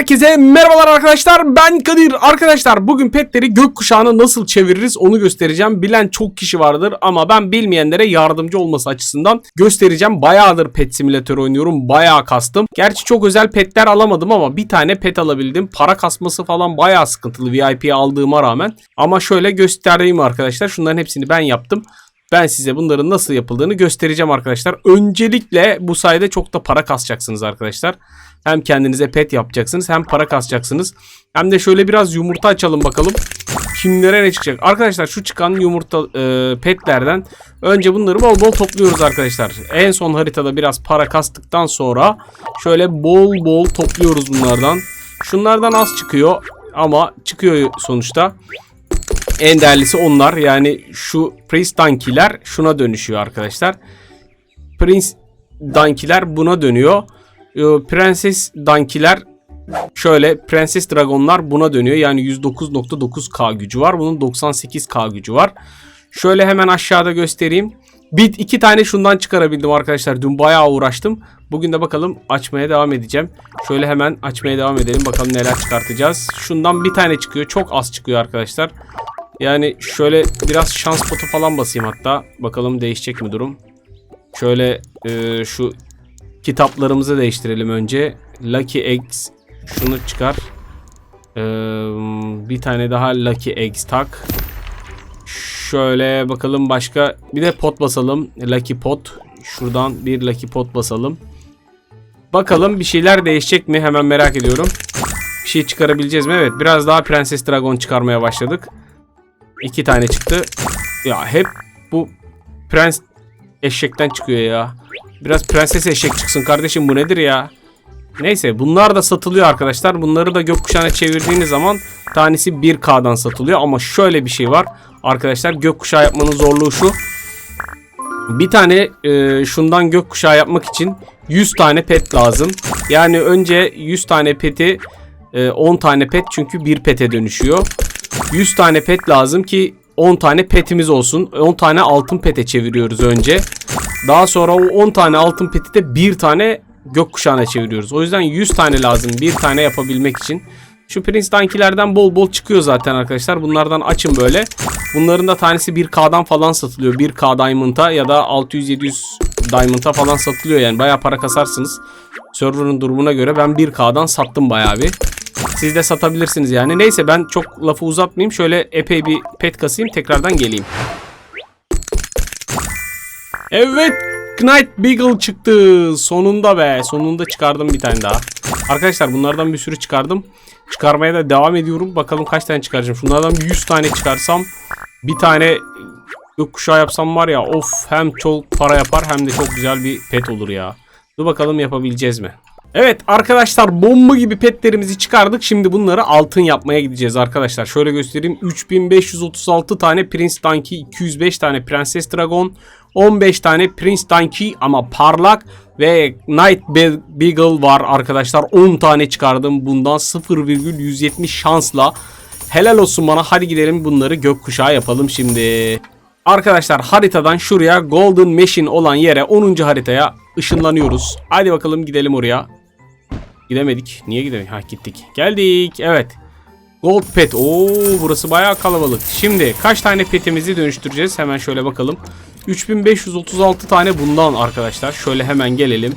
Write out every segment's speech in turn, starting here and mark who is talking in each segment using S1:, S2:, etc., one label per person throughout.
S1: Herkese merhabalar arkadaşlar. Ben Kadir. Arkadaşlar bugün petleri gökkuşağına nasıl çeviririz onu göstereceğim. Bilen çok kişi vardır ama ben bilmeyenlere yardımcı olması açısından göstereceğim. Bayağıdır pet simülatör oynuyorum bayağı kastım. Gerçi çok özel petler alamadım ama bir tane pet alabildim. Para kasması falan bayağı sıkıntılı VIP aldığıma rağmen. Ama şöyle göstereyim arkadaşlar. Şunların hepsini ben yaptım ben size bunların nasıl yapıldığını göstereceğim arkadaşlar. Öncelikle bu sayede çok da para kasacaksınız arkadaşlar. Hem kendinize pet yapacaksınız hem para kasacaksınız. Hem de şöyle biraz yumurta açalım bakalım. Kimlere ne çıkacak? Arkadaşlar şu çıkan yumurta e, petlerden önce bunları bol bol topluyoruz arkadaşlar. En son haritada biraz para kastıktan sonra şöyle bol bol topluyoruz bunlardan. Şunlardan az çıkıyor ama çıkıyor sonuçta. En değerlisi onlar. Yani şu Prince Dankiler şuna dönüşüyor arkadaşlar. Prince Dankiler buna dönüyor. Ee, Prenses Dankiler şöyle Prenses Dragonlar buna dönüyor. Yani 109.9k gücü var. Bunun 98k gücü var. Şöyle hemen aşağıda göstereyim. Bit iki tane şundan çıkarabildim arkadaşlar. Dün bayağı uğraştım. Bugün de bakalım açmaya devam edeceğim. Şöyle hemen açmaya devam edelim. Bakalım neler çıkartacağız. Şundan bir tane çıkıyor. Çok az çıkıyor arkadaşlar. Yani şöyle biraz şans potu falan basayım hatta. Bakalım değişecek mi durum. Şöyle e, şu kitaplarımızı değiştirelim önce. Lucky Eggs şunu çıkar. E, bir tane daha Lucky Eggs tak. Şöyle bakalım başka. Bir de pot basalım. Lucky pot. Şuradan bir Lucky pot basalım. Bakalım bir şeyler değişecek mi? Hemen merak ediyorum. Bir şey çıkarabileceğiz mi? Evet biraz daha Prenses Dragon çıkarmaya başladık. İki tane çıktı. Ya hep bu prens eşekten çıkıyor ya. Biraz prenses eşek çıksın kardeşim bu nedir ya? Neyse bunlar da satılıyor arkadaşlar. Bunları da gökkuşağına çevirdiğiniz zaman tanesi 1K'dan satılıyor. Ama şöyle bir şey var. Arkadaşlar gökkuşağı yapmanın zorluğu şu. Bir tane e, şundan gökkuşağı yapmak için 100 tane pet lazım. Yani önce 100 tane peti e, 10 tane pet çünkü bir pete dönüşüyor. 100 tane pet lazım ki 10 tane petimiz olsun. 10 tane altın pete çeviriyoruz önce. Daha sonra o 10 tane altın peti de bir tane gökkuşağına çeviriyoruz. O yüzden 100 tane lazım bir tane yapabilmek için. Şu Prince Dankilerden bol bol çıkıyor zaten arkadaşlar. Bunlardan açın böyle. Bunların da tanesi 1K'dan falan satılıyor. 1K Diamond'a ya da 600-700 Diamond'a falan satılıyor. Yani bayağı para kasarsınız. Server'ın durumuna göre ben 1K'dan sattım bayağı bir. Siz de satabilirsiniz yani. Neyse ben çok lafı uzatmayayım. Şöyle epey bir pet kasayım. Tekrardan geleyim. Evet. Knight Beagle çıktı. Sonunda be. Sonunda çıkardım bir tane daha. Arkadaşlar bunlardan bir sürü çıkardım. Çıkarmaya da devam ediyorum. Bakalım kaç tane çıkaracağım. Şunlardan bir 100 tane çıkarsam bir tane gökkuşağı yapsam var ya of hem çok para yapar hem de çok güzel bir pet olur ya. Dur bakalım yapabileceğiz mi? Evet arkadaşlar bomba gibi petlerimizi çıkardık. Şimdi bunları altın yapmaya gideceğiz arkadaşlar. Şöyle göstereyim. 3536 tane Prince Donkey, 205 tane Prenses Dragon, 15 tane Prince Donkey ama parlak ve Night Beagle var arkadaşlar. 10 tane çıkardım bundan 0,170 şansla. Helal olsun bana. Hadi gidelim bunları gökkuşağı yapalım şimdi. Arkadaşlar haritadan şuraya Golden Machine olan yere 10. haritaya ışınlanıyoruz. Hadi bakalım gidelim oraya. Gidemedik. Niye gidemedik? Ha gittik. Geldik. Evet. Gold pet. Oo burası bayağı kalabalık. Şimdi kaç tane petimizi dönüştüreceğiz? Hemen şöyle bakalım. 3536 tane bundan arkadaşlar. Şöyle hemen gelelim.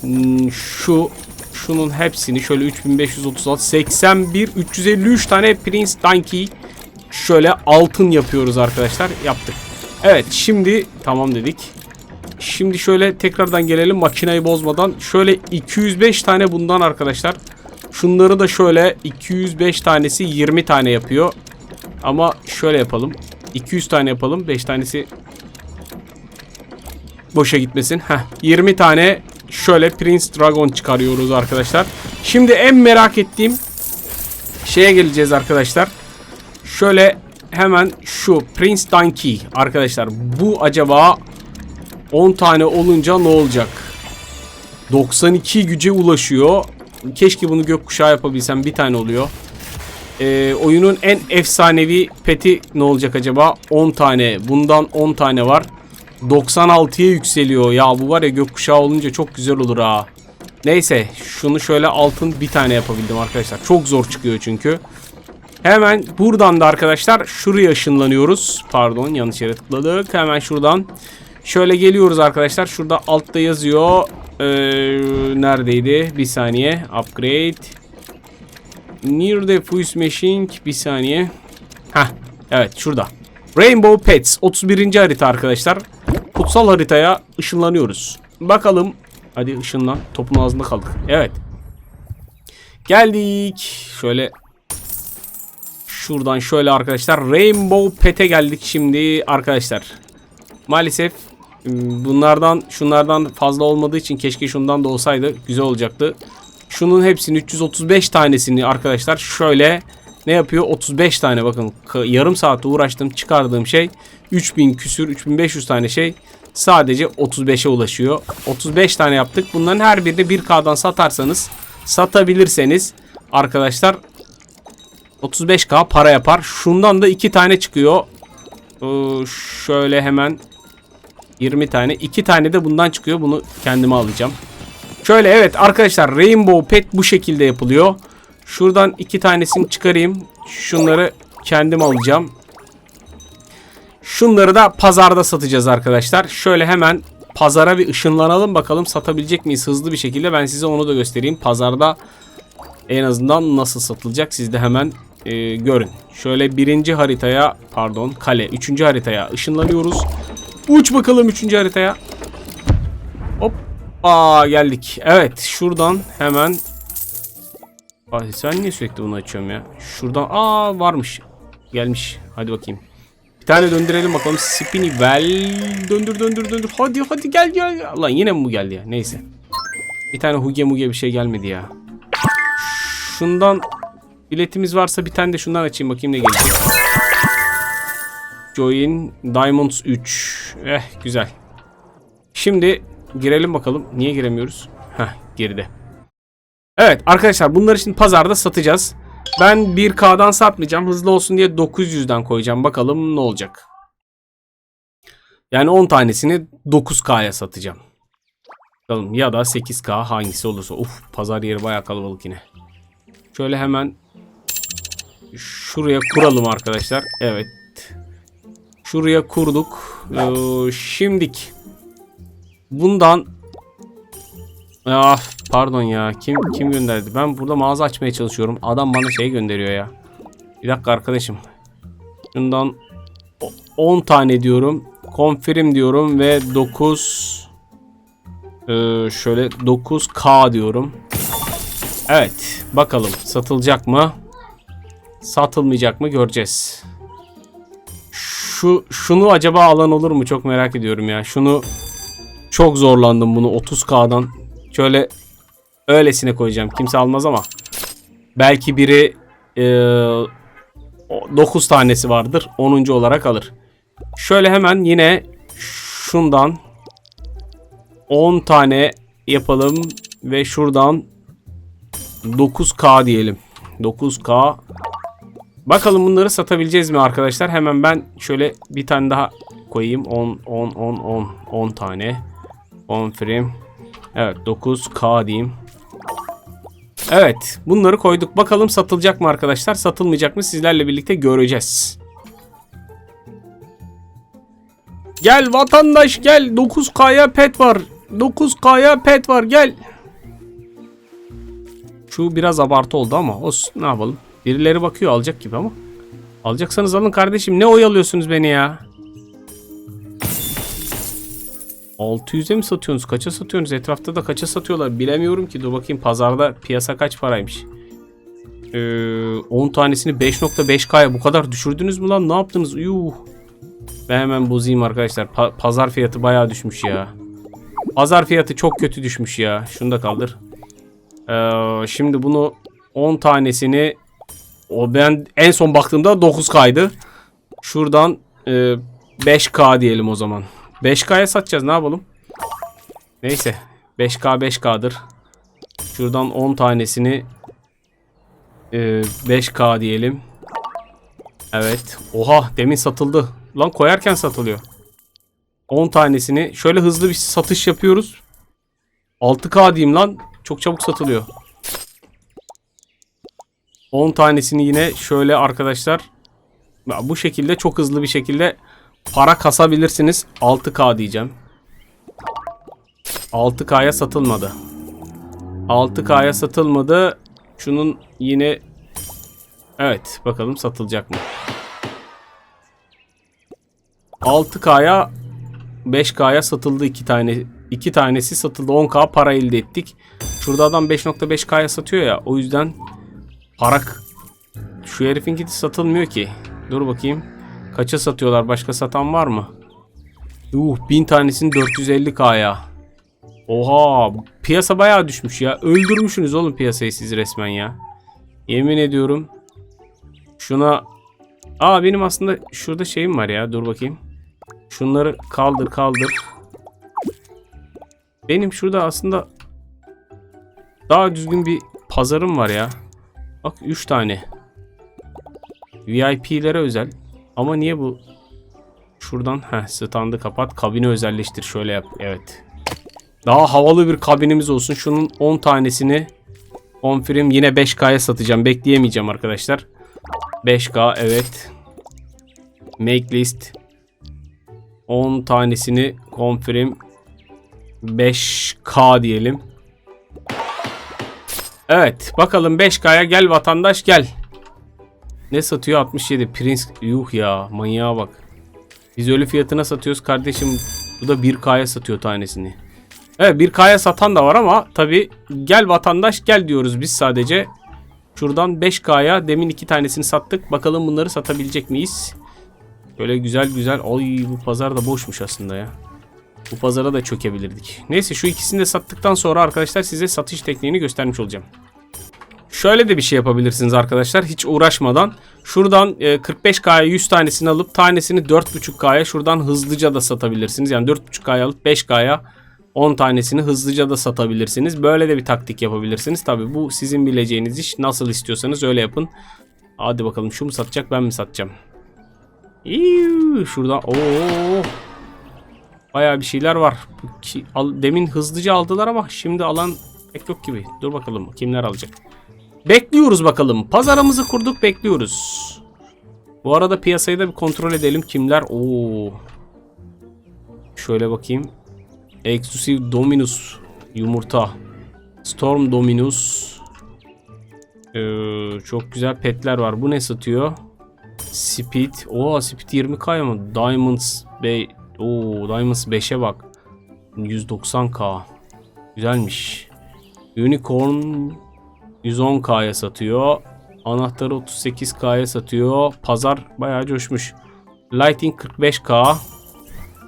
S1: Hmm, Şu şunun hepsini şöyle 3536 81 353 tane Prince Donkey şöyle altın yapıyoruz arkadaşlar. Yaptık. Evet şimdi tamam dedik. Şimdi şöyle tekrardan gelelim makineyi bozmadan. Şöyle 205 tane bundan arkadaşlar. Şunları da şöyle 205 tanesi 20 tane yapıyor. Ama şöyle yapalım. 200 tane yapalım. 5 tanesi boşa gitmesin. Heh, 20 tane şöyle Prince Dragon çıkarıyoruz arkadaşlar. Şimdi en merak ettiğim şeye geleceğiz arkadaşlar. Şöyle hemen şu Prince Donkey arkadaşlar. Bu acaba 10 tane olunca ne olacak? 92 güce ulaşıyor. Keşke bunu gökkuşağı yapabilsem. Bir tane oluyor. Ee, oyunun en efsanevi peti ne olacak acaba? 10 tane. Bundan 10 tane var. 96'ya yükseliyor. Ya bu var ya gökkuşağı olunca çok güzel olur ha. Neyse şunu şöyle altın bir tane yapabildim arkadaşlar. Çok zor çıkıyor çünkü. Hemen buradan da arkadaşlar şuraya ışınlanıyoruz. Pardon yanlış yere tıkladık. Hemen şuradan şöyle geliyoruz arkadaşlar. Şurada altta yazıyor. Ee, neredeydi? Bir saniye. Upgrade. Near the fuse machine. Bir saniye. Heh. Evet şurada. Rainbow Pets 31. harita arkadaşlar. Kutsal haritaya ışınlanıyoruz. Bakalım. Hadi ışınlan. Topun ağzında kaldık. Evet. Geldik. Şöyle Şuradan şöyle arkadaşlar Rainbow Pet'e geldik şimdi arkadaşlar. Maalesef bunlardan şunlardan fazla olmadığı için keşke şundan da olsaydı güzel olacaktı. Şunun hepsini 335 tanesini arkadaşlar şöyle ne yapıyor? 35 tane bakın yarım saat uğraştım çıkardığım şey 3000 küsür 3500 tane şey sadece 35'e ulaşıyor. 35 tane yaptık. Bunların her birini 1K'dan satarsanız satabilirseniz arkadaşlar 35k para yapar. Şundan da 2 tane çıkıyor. Ee, şöyle hemen 20 tane. 2 tane de bundan çıkıyor. Bunu kendime alacağım. Şöyle evet arkadaşlar Rainbow Pet bu şekilde yapılıyor. Şuradan 2 tanesini çıkarayım. Şunları kendim alacağım. Şunları da pazarda satacağız arkadaşlar. Şöyle hemen pazara bir ışınlanalım bakalım satabilecek miyiz hızlı bir şekilde. Ben size onu da göstereyim. Pazarda en azından nasıl satılacak siz de hemen e, görün. Şöyle birinci haritaya pardon kale üçüncü haritaya ışınlanıyoruz. Uç bakalım üçüncü haritaya. Hop. Aa geldik. Evet şuradan hemen. Ay, sen niye sürekli bunu açıyorum ya? Şuradan aa varmış. Gelmiş. Hadi bakayım. Bir tane döndürelim bakalım. Spinny well. Döndür döndür döndür. Hadi hadi gel gel. Lan yine mi bu geldi ya? Neyse. Bir tane huge muge bir şey gelmedi ya. Şundan biletimiz varsa bir tane de şundan açayım bakayım ne gelecek. Join Diamonds 3. Eh güzel. Şimdi girelim bakalım. Niye giremiyoruz? Heh geride. Evet arkadaşlar bunları şimdi pazarda satacağız. Ben 1K'dan satmayacağım. Hızlı olsun diye 900'den koyacağım. Bakalım ne olacak. Yani 10 tanesini 9K'ya satacağım. Bakalım ya da 8K hangisi olursa. Uf pazar yeri bayağı kalabalık yine. Şöyle hemen şuraya kuralım arkadaşlar. Evet. Şuraya kurduk. Ee, şimdik. Bundan Ah pardon ya. Kim kim gönderdi? Ben burada mağaza açmaya çalışıyorum. Adam bana şey gönderiyor ya. Bir dakika arkadaşım. Bundan 10 tane diyorum. Confirm diyorum ve 9 ee, şöyle 9K diyorum. Evet. Bakalım satılacak mı? Satılmayacak mı göreceğiz. Şu şunu acaba alan olur mu? Çok merak ediyorum ya. Şunu çok zorlandım bunu 30K'dan. Şöyle öylesine koyacağım. Kimse almaz ama. Belki biri e, 9 tanesi vardır. 10. olarak alır. Şöyle hemen yine şundan 10 tane yapalım ve şuradan 9K diyelim. 9K. Bakalım bunları satabileceğiz mi arkadaşlar? Hemen ben şöyle bir tane daha koyayım. 10 10 10 10 10 tane. 10 frame. Evet 9K diyeyim. Evet bunları koyduk. Bakalım satılacak mı arkadaşlar? Satılmayacak mı? Sizlerle birlikte göreceğiz. Gel vatandaş gel. 9K'ya pet var. 9K'ya pet var gel. Şu biraz abartı oldu ama olsun ne yapalım. Birileri bakıyor alacak gibi ama. Alacaksanız alın kardeşim. Ne oyalıyorsunuz beni ya? 600'e mi satıyorsunuz? Kaça satıyorsunuz? Etrafta da kaça satıyorlar? Bilemiyorum ki. Dur bakayım pazarda piyasa kaç paraymış? Ee, 10 tanesini 5.5K'ya bu kadar düşürdünüz mü lan? Ne yaptınız? Yuh. Ben hemen bozayım arkadaşlar. Pa- pazar fiyatı bayağı düşmüş ya. Pazar fiyatı çok kötü düşmüş ya. Şunu da kaldır. Ee, şimdi bunu 10 tanesini o ben en son baktığımda 9K'ydı. Şuradan e, 5K diyelim o zaman. 5K'ya satacağız ne yapalım? Neyse. 5K 5K'dır. Şuradan 10 tanesini e, 5K diyelim. Evet. Oha demin satıldı. Lan koyarken satılıyor. 10 tanesini şöyle hızlı bir satış yapıyoruz. 6K diyeyim lan. Çok çabuk satılıyor. 10 tanesini yine şöyle arkadaşlar bu şekilde çok hızlı bir şekilde para kasabilirsiniz. 6K diyeceğim. 6K'ya satılmadı. 6K'ya satılmadı. Şunun yine Evet bakalım satılacak mı? 6K'ya 5K'ya satıldı iki tane. iki tanesi satıldı. 10K para elde ettik. Şurada adam 5.5K'ya satıyor ya. O yüzden para şu herifinki satılmıyor ki. Dur bakayım. Kaça satıyorlar? Başka satan var mı? Yuh 1000 tanesini 450K'ya. Oha piyasa bayağı düşmüş ya. Öldürmüşsünüz oğlum piyasayı siz resmen ya. Yemin ediyorum. Şuna Aa benim aslında şurada şeyim var ya. Dur bakayım. Şunları kaldır kaldır. Benim şurada aslında daha düzgün bir pazarım var ya. Bak 3 tane. VIP'lere özel. Ama niye bu? Şuradan heh, standı kapat. Kabini özelleştir. Şöyle yap. Evet. Daha havalı bir kabinimiz olsun. Şunun 10 tanesini Confirm yine 5K'ya satacağım. Bekleyemeyeceğim arkadaşlar. 5K evet. Make list 10 tanesini confirm 5K diyelim. Evet bakalım 5K'ya gel vatandaş gel. Ne satıyor 67 Prince yuh ya manyağa bak. Biz ölü fiyatına satıyoruz kardeşim. Bu da 1K'ya satıyor tanesini. Evet 1K'ya satan da var ama tabi gel vatandaş gel diyoruz biz sadece. Şuradan 5K'ya demin iki tanesini sattık. Bakalım bunları satabilecek miyiz? Böyle güzel güzel. Ay bu pazar da boşmuş aslında ya. Bu pazara da çökebilirdik. Neyse şu ikisini de sattıktan sonra arkadaşlar size satış tekniğini göstermiş olacağım. Şöyle de bir şey yapabilirsiniz arkadaşlar. Hiç uğraşmadan. Şuradan e, 45K'ya 100 tanesini alıp tanesini 4.5K'ya şuradan hızlıca da satabilirsiniz. Yani 4.5K'ya alıp 5K'ya 10 tanesini hızlıca da satabilirsiniz. Böyle de bir taktik yapabilirsiniz. Tabi bu sizin bileceğiniz iş. Nasıl istiyorsanız öyle yapın. Hadi bakalım şu mu satacak ben mi satacağım? İyi, şurada ooo. Bayağı bir şeyler var. Ki, al, demin hızlıca aldılar ama şimdi alan pek yok gibi. Dur bakalım kimler alacak. Bekliyoruz bakalım. Pazarımızı kurduk bekliyoruz. Bu arada piyasayı da bir kontrol edelim kimler. Oo. Şöyle bakayım. Exclusive Dominus yumurta. Storm Dominus. Ee, çok güzel petler var. Bu ne satıyor? Speed. Oo Speed 20k mı? Diamonds Bey. Oo Diamonds 5'e bak. 190k. Güzelmiş. Unicorn 110k'ya satıyor. Anahtarı 38k'ya satıyor. Pazar bayağı coşmuş. Lighting 45k.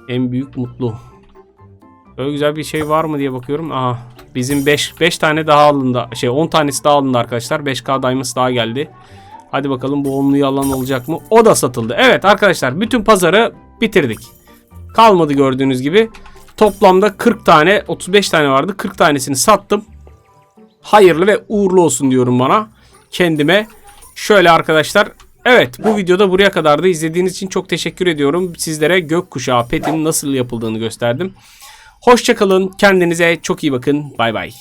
S1: En büyük mutlu. Böyle güzel bir şey var mı diye bakıyorum. Aha. Bizim 5 5 tane daha alındı. Şey 10 tanesi daha alındı arkadaşlar. 5K Diamonds daha geldi. Hadi bakalım bu onluyu alan olacak mı? O da satıldı. Evet arkadaşlar bütün pazarı bitirdik. Kalmadı gördüğünüz gibi. Toplamda 40 tane 35 tane vardı. 40 tanesini sattım. Hayırlı ve uğurlu olsun diyorum bana. Kendime. Şöyle arkadaşlar. Evet bu videoda buraya kadardı. İzlediğiniz için çok teşekkür ediyorum. Sizlere gökkuşağı petin nasıl yapıldığını gösterdim. Hoşçakalın. Kendinize çok iyi bakın. Bay bay.